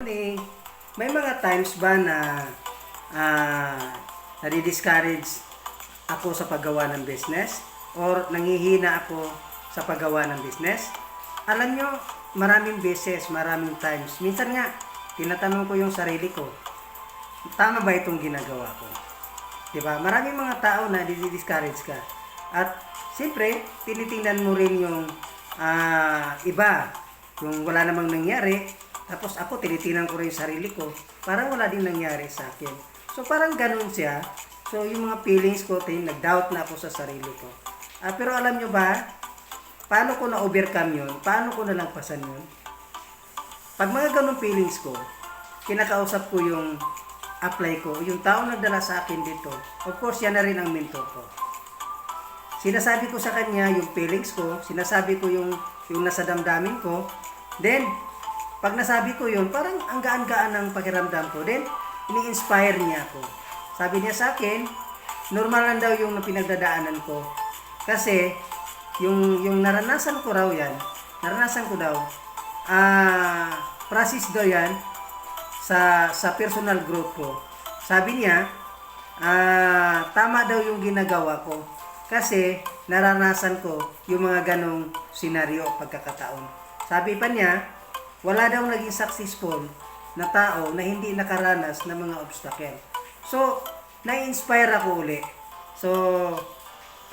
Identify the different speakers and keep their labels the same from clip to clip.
Speaker 1: May mga times ba na ah nadi-discourage ako sa paggawa ng business or nangihina ako sa paggawa ng business? Alam nyo, maraming beses, maraming times. Minsan nga, tinatanong ko yung sarili ko, tama ba itong ginagawa ko? 'Di ba? Maraming mga tao na di-discourage ka. At siyempre, tinitingnan mo rin yung ah, iba, yung wala namang nangyari. Tapos ako, tinitingnan ko rin yung sarili ko. Parang wala din nangyari sa akin. So parang ganun siya. So yung mga feelings ko, tin, nag-doubt na ako sa sarili ko. Ah, pero alam nyo ba, paano ko na-overcome yun? Paano ko nalagpasan yun? Pag mga ganun feelings ko, kinakausap ko yung apply ko, yung tao nagdala sa akin dito, of course, yan na rin ang mentor ko. Sinasabi ko sa kanya yung feelings ko, sinasabi ko yung, yung nasa damdamin ko, then, pag nasabi ko yun, parang ang gaan-gaan ng pakiramdam ko, then, ini-inspire niya ako. Sabi niya sa akin, normal lang daw yung pinagdadaanan ko. Kasi, yung, yung naranasan ko raw yan, naranasan ko daw, ah, process daw yan, sa sa personal growth ko. Sabi niya, ah, tama daw yung ginagawa ko kasi naranasan ko yung mga ganong senaryo pagkakataon. Sabi pa niya, wala daw naging successful na tao na hindi nakaranas ng mga obstacle. So, na-inspire ako uli. So,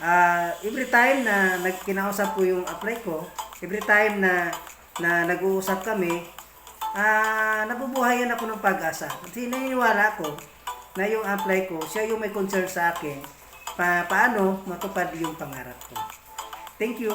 Speaker 1: ah, every time na nagkinausap ko yung apply ko, every time na na nag-uusap kami, ah nabubuhayan ako ng pag-asa. Kasi naniniwala ko na yung apply ko, siya yung may concern sa akin pa paano matupad yung pangarap ko. Thank you.